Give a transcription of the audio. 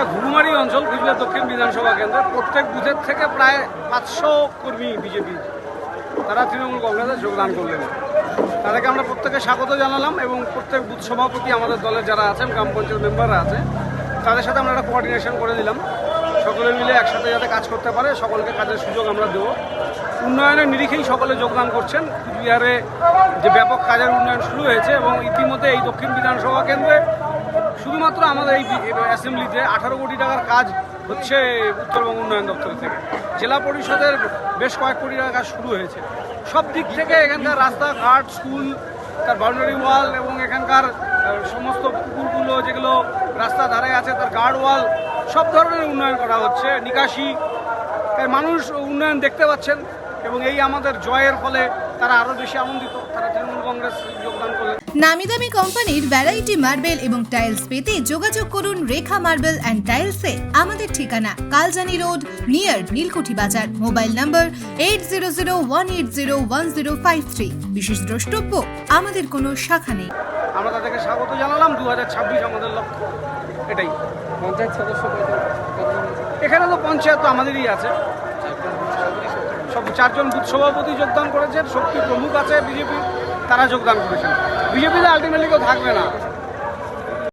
এটা ঘুঘুমারি অঞ্চল কুচবিহার দক্ষিণ বিধানসভা কেন্দ্রে। প্রত্যেক বুথের থেকে প্রায় পাঁচশো কর্মী বিজেপি, তারা তৃণমূল কংগ্রেসে যোগদান করলেন। তাদেরকে আমরা প্রত্যেকে স্বাগত জানালাম এবং প্রত্যেক বুথ সভাপতি আমাদের দলের যারা আছেন, গ্রাম পঞ্চায়েত মেম্বাররা আছে, তাদের সাথে আমরা একটা কোঅর্ডিনেশন করে দিলাম সকলে মিলে একসাথে যাতে কাজ করতে পারে, সকলকে কাজের সুযোগ আমরা দেবো। উন্নয়নের নিরিখেই সকলে যোগদান করছেন। কুচবিহারে যে ব্যাপক কাজের উন্নয়ন শুরু হয়েছে এবং ইতিমধ্যে এই দক্ষিণ বিধানসভা কেন্দ্রে শুধুমাত্র আমাদের এই অ্যাসেম্বলিতে আঠারো কোটি টাকার কাজ হচ্ছে উত্তরবঙ্গ উন্নয়ন দপ্তর থেকে। জেলা পরিষদের বেশ কয়েক কোটি টাকার কাজ শুরু হয়েছে। সব দিক থেকে এখানকার রাস্তাঘাট, স্কুল, তার বাউন্ডারি ওয়াল এবং এখানকার সমস্ত পুকুরগুলো যেগুলো রাস্তা ধারে আছে, তার গার্ড ওয়াল সব ধরনের উন্নয়ন করা হচ্ছে। নিকাশি, তাই মানুষ উন্নয়ন দেখতে পাচ্ছেন এবং এই আমাদের জয়ের ফলে তারা আরও বেশি আনন্দিত তারা তৃণমূল কংগ্রেস যোগদান করলেন। নামি দামি কোম্পানির ভ্যারাইটি মার্বেল এবং টাইলস পেতে যোগাযোগ করুন রেখা মার্বেল অ্যান্ড টাইলসে আমাদের ঠিকানা কালজানি রোড নিয়ার নীলকুঠি বাজার। Mobile number eight zero zero one eight zero one zero five three বিশেষ দ্রষ্টব্য আমাদের কোনো শাখা নেই। আমরা তাদেরকে স্বাগত জানালাম। দু হাজার ছাব্বিশ আমাদের লক্ষ্য। এটাই। পঞ্চায়েত সদস্য এখানে তো পঞ্চায়েত তো আমাদেরই আছে। সব চারজন বুথ সভাপতি যোগদান করেছেন। শক্তি প্রমুখ আছে বিজেপি। তারা যোগদান করেছেন বিজেপিতে আলটিমেটলি কেউ থাকবে না